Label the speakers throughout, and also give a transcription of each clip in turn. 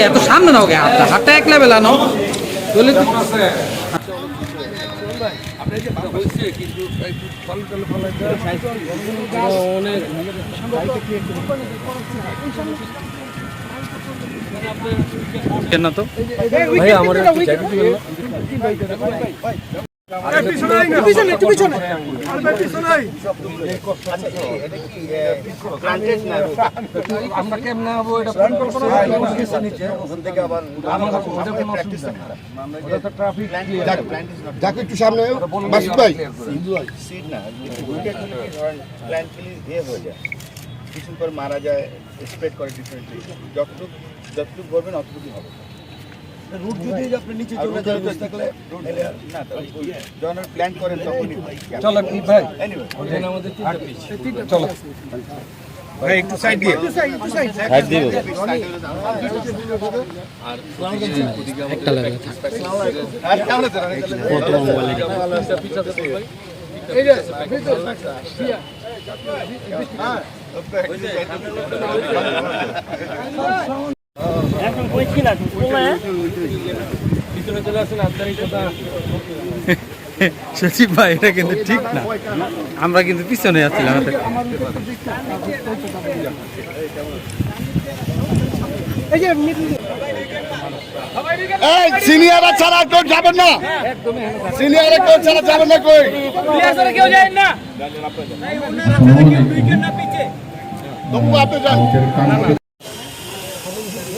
Speaker 1: এত সামনে নাও গে হাতটা। হাতটা এক লেভেল আনো বলে তো কেন তো?
Speaker 2: ভাই,
Speaker 3: যাকে একটু সামনে ভাই।
Speaker 4: সিট না ইয়ে হয়ে যায়। কিছুদিন পর মারা যায় স্প্রেড করে ডিফারেন্টলি যতটুকু যতটুকু করবেন অতটুকুই হবে। রুট যদি আপনি নিচে চলে যায় বসে থাকলে না যখন প্ল্যান করেন তখনই চলেন ভাই। চলো।
Speaker 5: ভাই একটু সাইড দিয়ে।
Speaker 1: একটা লেভেল থাক সচিব ভাই এটা কিন্তু ঠিক না। আমরা কিন্তু পিছনে
Speaker 3: সিনিয়ররা ছাড়া কেউ যাবেন না। কেউ ছাড়া যাবেন না কই? তবু আপনি যান।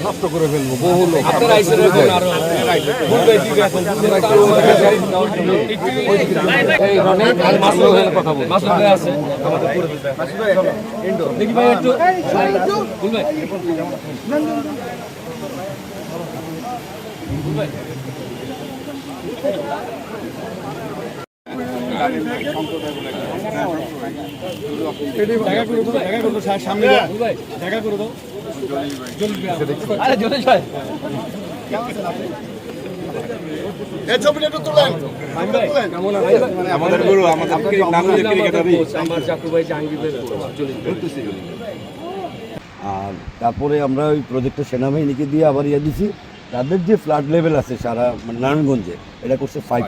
Speaker 3: নষ্ট করে ফেলব
Speaker 6: বহু লোক কথা বল মাসুদ ভাই আছে আমাদের
Speaker 5: গুরু আমাদের
Speaker 6: আমার জাকু ভাই জাহাঙ্গীর
Speaker 7: আর তারপরে আমরা ওই প্রজেক্টটা সেনাবাহিনীকে দিয়ে আবার ইয়ে দিছি। তাদের যে ফ্লাড লেভেল আছে সারা মানে নারায়ণগঞ্জে এটা করছে ফাইভ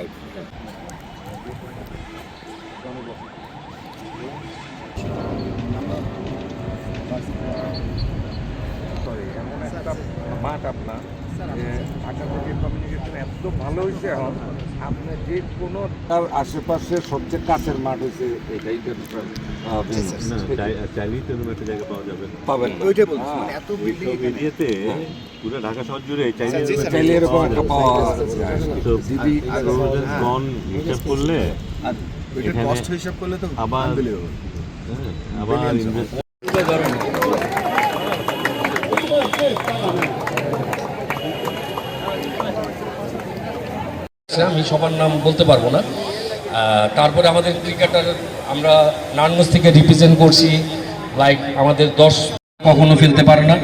Speaker 8: মাঠ আপনার যে ঢাকা থেকে কমিউনিকেশন এত ভালো হয়েছে এখন আপনি যে কোনো তার আশেপাশে সবচেয়ে কাছের মাঠ হয়েছে এটাই
Speaker 9: চাইলেই তো এরকম একটা জায়গা পাওয়া যাবে।
Speaker 8: পাবেন
Speaker 4: ওইটাই বলছি মানে এত বিল্ডিং
Speaker 9: পুরো ঢাকা শহর জুড়ে চাইলে
Speaker 8: চাইলে এরকম একটা পাওয়া
Speaker 9: তো গন হিসাব করলে এখানে
Speaker 4: কষ্ট হিসাব করলে তো
Speaker 9: আবার হ্যাঁ, আবার
Speaker 6: আমি সবার নাম বলতে পারব না। তারপরে আমাদের ক্রিকেটার, আমরা নারায়ণগঞ্জ থেকে রিপ্রেজেন্ট করছি লাইক আমাদের দশ কখনো ফেলতে পারে না।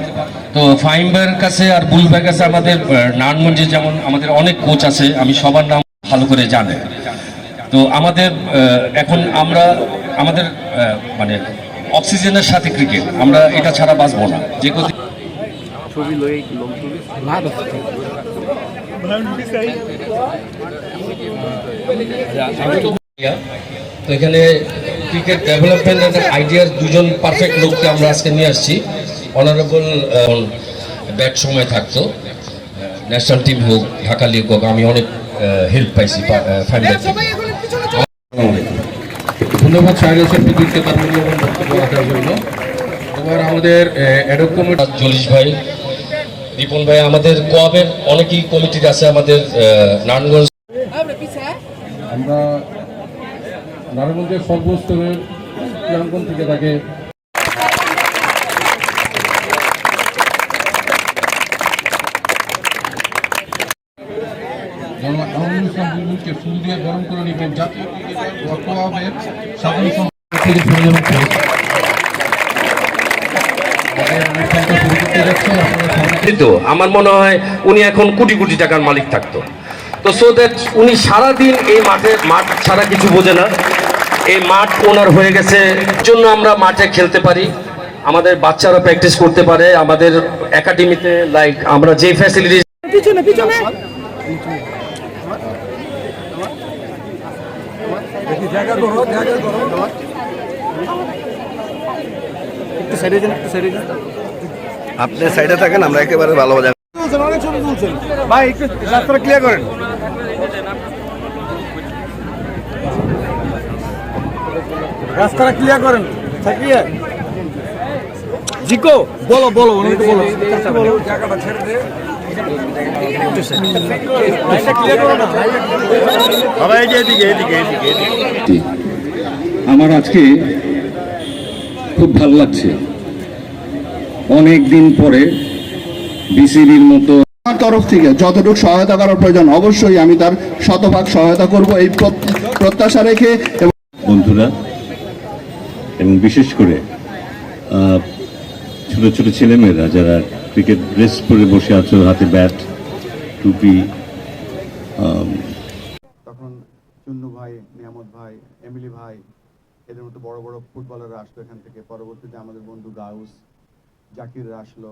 Speaker 6: তো ফাইম্বার কাছে আর বুলবার কাছে আমাদের নারায়ণগঞ্জে যেমন আমাদের অনেক কোচ আছে, আমি সবার নাম ভালো করে জানে। তো আমাদের এখন আমরা, আমাদের মানে অক্সিজেনের সাথে ক্রিকেট আমরা এটা ছাড়া বাঁচবো না। যে গতি তো এখানে ক্রিকেট ডেভেলপমেন্ট আইডিয়ার দুজন পারফেক্ট লোককে আমরা আজকে নিয়ে আসছি। অনারেবল ব্যাট সময় থাকতো। ন্যাশনাল টিম হোক ঢাকা লিগ হোক আমি অনেক হেল্প পাইছি ধন্যবাদ সাহেব প্রদীপকে তার মূল্যবান বক্তব্য রাখার জন্য। এবার আমাদের জলিশ ভাই রিপন ভাই, আমাদের কোয়াবের অনেকেই কমিটির আছে আমাদের নারায়ণগঞ্জ। আমরা নারায়ণগঞ্জের সর্বস্তরের ক্রীড়াঙ্গন থেকে তাকে
Speaker 10: সুন্দর গরম করে নিবেন জাতীয় কোয়াবের সাধারণ
Speaker 6: দিত। আমার মনে হয় উনি এখন কোটি কোটি টাকার মালিক থাকতো। তো সো দ্যাট উনি সারাদিন এই মাঠে মাঠ ছাড়া কিছু বোঝে না। এই মাঠ ওনার হয়ে গেছে। জন্য আমরা মাঠে খেলতে পারি। আমাদের বাচ্চারা প্র্যাকটিস করতে পারে। আমাদের একাডেমিতে লাইক আমরা যে ফ্যাসিলিটি
Speaker 8: পিছনে পিছনে।
Speaker 3: আপনি সাইডে থাকেন আমরা একেবারে ভালো মজা
Speaker 4: অনেক ছবি তুলছেন ভাই একটু রাস্তাটা ক্লিয়ার করেন। রাস্তাটা ক্লিয়ার করেন। থাকিয়ে। জিকো বলো বলো অনেক বলো।
Speaker 11: জায়গাটা ছেড়ে দে
Speaker 3: সবাই যে এদিকে এদিকে এদিকে এদিকে।
Speaker 10: আমার আজকে খুব ভালো লাগছে। অনেক দিন পরে বিসিবির মতো
Speaker 3: আমার তরফ থেকে যতটুকু সহায়তা করার প্রয়োজন অবশ্যই আমি তার শতভাগ সহায়তা করব এই প্রত- প্রত্যাশা রেখে
Speaker 9: বন্ধুরা এবং বিশেষ করে ছোট ছোট ছেলেমেয়েরা যারা ক্রিকেট ড্রেস পরে বসে আছো হাতে ব্যাট টুপি
Speaker 7: তখন চুন্নু ভাই নিয়ামত ভাই এমিলি ভাই এদের মতো বড় বড় ফুটবলাররা আসতো এখান থেকে। পরবর্তীতে আমাদের বন্ধু গাউস জাকিররা আসলো।